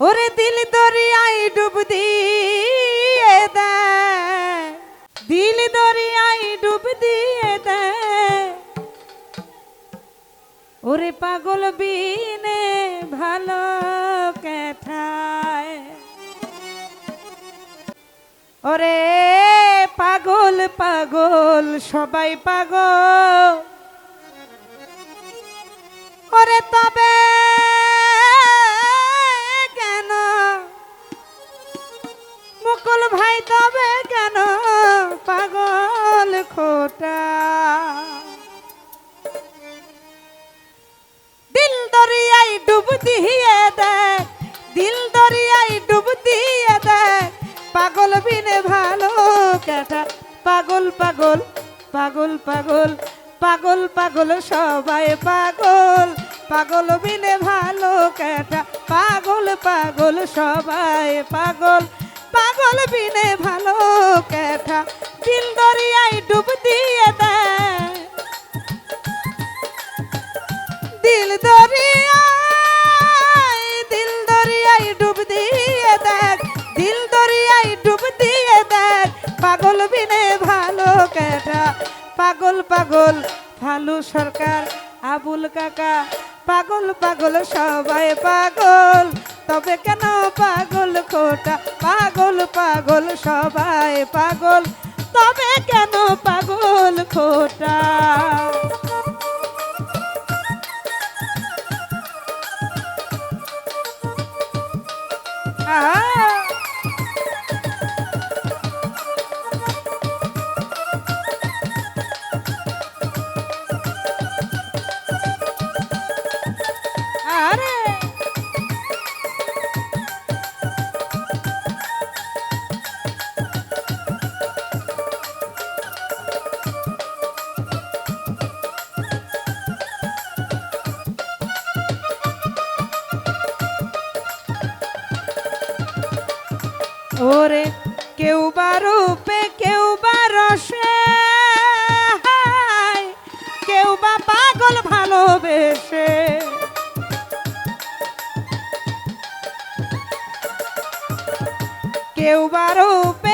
ওরে দিল দরিয়ায় ডুব দিয়ে দেয় দিল দরিয়ায় ডুব দিয়ে দেয় ওরে পাগল বিনে ভালো কেঠায় ওরে পাগল পাগল, সবাই পাগল। ওরে তবে মুকুল ভাই, তবে কেন পাগল খোটা? দিল দরিয়াই ডুব দিয়ে দেয় দিল দরিয়াই ডুব দিয়ে দেয় পাগল বিনে ভালো কেটা পাগল পাগল পাগল পাগল পাগল পাগল সবাই পাগল। পাগল বিনে ভালো কেটা পাগল পাগল সবাই পাগল। পাগল বিনে ভালো কেটা দিল দরিয়াই ডুব দিয়ে দেয়। দিল দরিয়ায় দিল দরিয়ায় ডুব দিয়ে দেখ দিল দরিয়ায় ডুব দিয়ে দেখ পাগল বিনে ভালো কেটা পাগল পাগল ফালু সরকার আবুল কাকা। পাগল পাগল, সবাই পাগল। তবে কেন পাগল খোটা পাগল পাগল সবাই পাগল। তবে কেন পাগল খোটা আহা! ওরে কেউ বা রূপে কেউ বা রসে কেউ বা পাগল ভালোবেসে। কেউ বা রূপে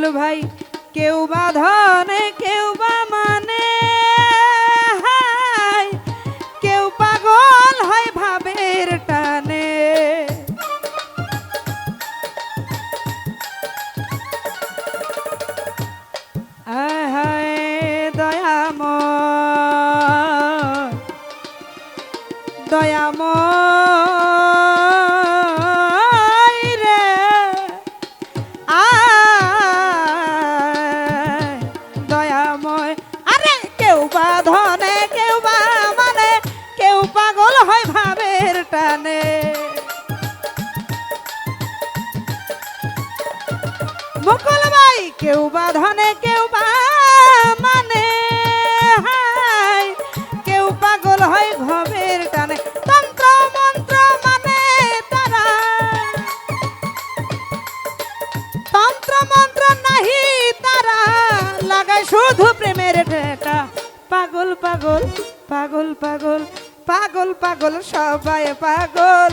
মুকুল ভাই, কেউ বা ধনে, কেউ বা মানে? কেউ পাগল হয় ভাবের টানে। আয় হায় ধনে কেউ মানে হায়, কেউ পাগল হয় ঘবের টানে। তন্ত্র মন্ত্র মানে তারা। তন্ত্র মন্ত্র নাহি তারা। লাগায় শুধু প্রেমের ঠেকা পাগল পাগল পাগল পাগল পাগল পাগল সবাই পাগল।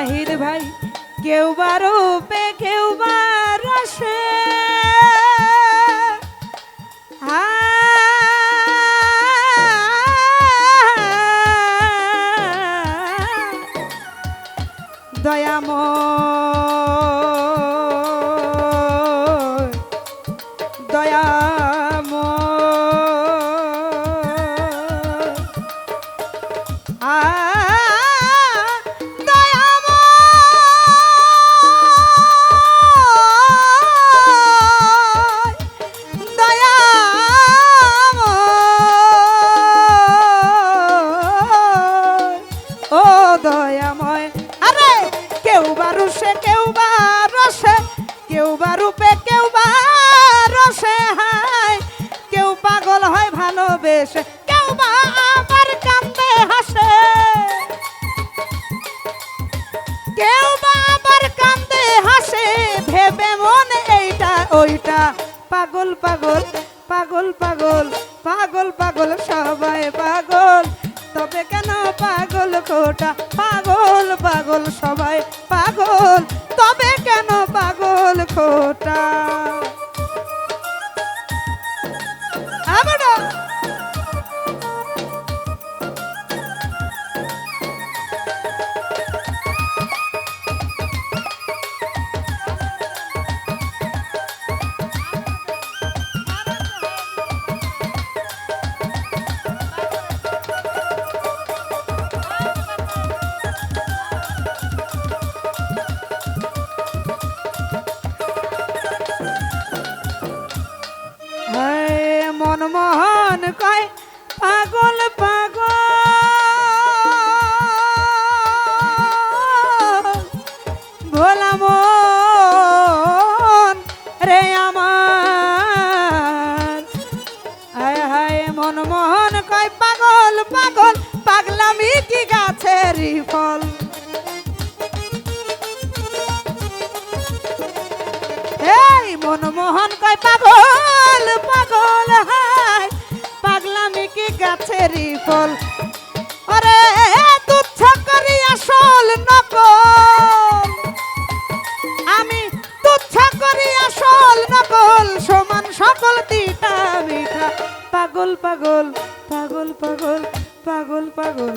জাহিদ ভাই কেউ বা রূপে কেউ বা রসে। দয়াম ও দয়াময়। আরে, কেউ বা রুষে, কেউ বা রসে, কেউ বা রূপে, কেউ বা রসে, হায়। কেউ পাগল হয় ভালোবেসে, কেউ বা আবার কান্দে, হাসে। কেউ বা আবার কান্দে, হাসে, ভেবে মনে এইটা, ওইটা। পাগল পাগল পাগল পাগল পাগল পাগল, সবাই পাগল। তবে কেন পাগল কোটা পাগল পাগল সবাই পাগল। তবে কেন পাগল খোটা? আমরা মনমোহন কয়, পাগল পাগল। ভোলা মন রে আমার। হায় হায়, মনমোহন কয়, পাগল পাগল, পাগলামি কি গাছেরই ফল? মনমোহন কয়, পাগল পাগল, হায়, পাগলামি কি গাছেরই ফল? আরে, তুচ্ছ করি আসল নকল। আমি তুচ্ছ করি আসল নকল, সমান সকল তিতা মিঠা। পাগল পাগল পাগল পাগল পাগল পাগল।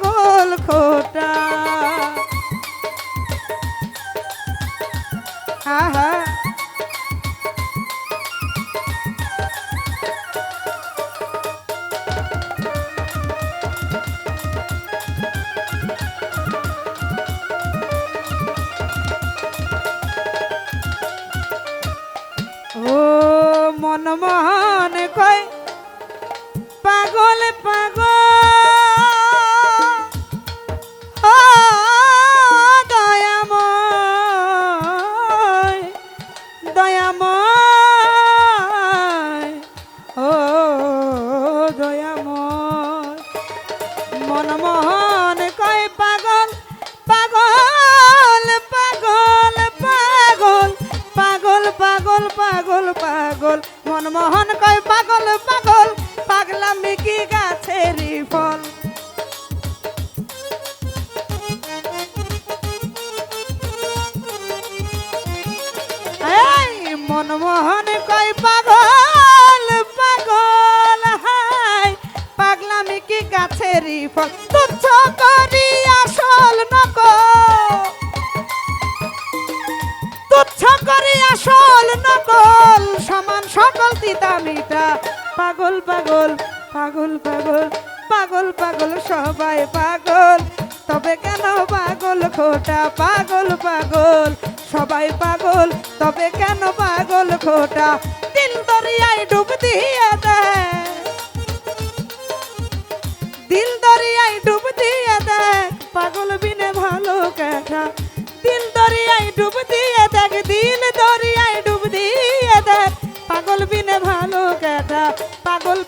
মনমোহন কয় পাগল পাগল। ও দয়াময় দয়াময়। ও দয়াময়। মনমোহন কয় পাগল পাগল পাগল পাগল। মনমোহন কয়, পাগল পাগল, পাগলামি কি গাছের ফল? মনমোহন কয়, পাগল পাগল হাই পাগলামি কি গাছেরই ফল? সকল তিতা মিঠা পাগল পাগল পাগল পাগল পাগল পাগল, সবাই পাগল। তবে কেন পাগল খোটা? পাগল পাগল, সবাই পাগল। তবে কেন পাগল খোটা? দিল দরিয়ায় ডুব দিয়ে দেয়। দিল দরিয়ায় ডুব দিয়ে দেখ পাগল বিনে ভালো কেটা দিল দরিয়ায় ডুব দিয়ে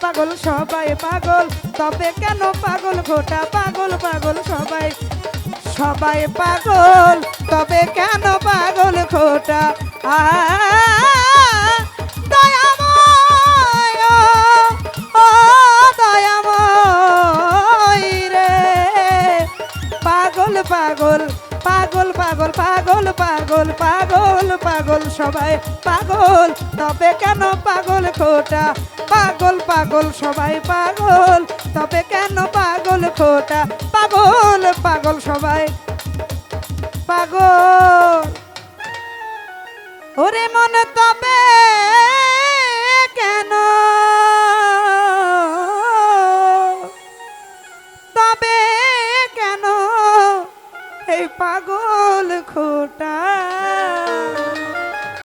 পাগল, সবাই পাগল। তবে কেন পাগল? গোটা পাগল পাগল সবাই। সবাই পাগল, তবে কেন পাগল? খোটা পাগল পাগল পাগল পাগল পাগল পাগল পাগল সবাই পাগল তবে কেন পাগল খোটা পাগল পাগল, সবাই পাগল। তবে কেন পাগল খোটা? পাগল পাগল সবাই। পাগল। ওরে মন তবে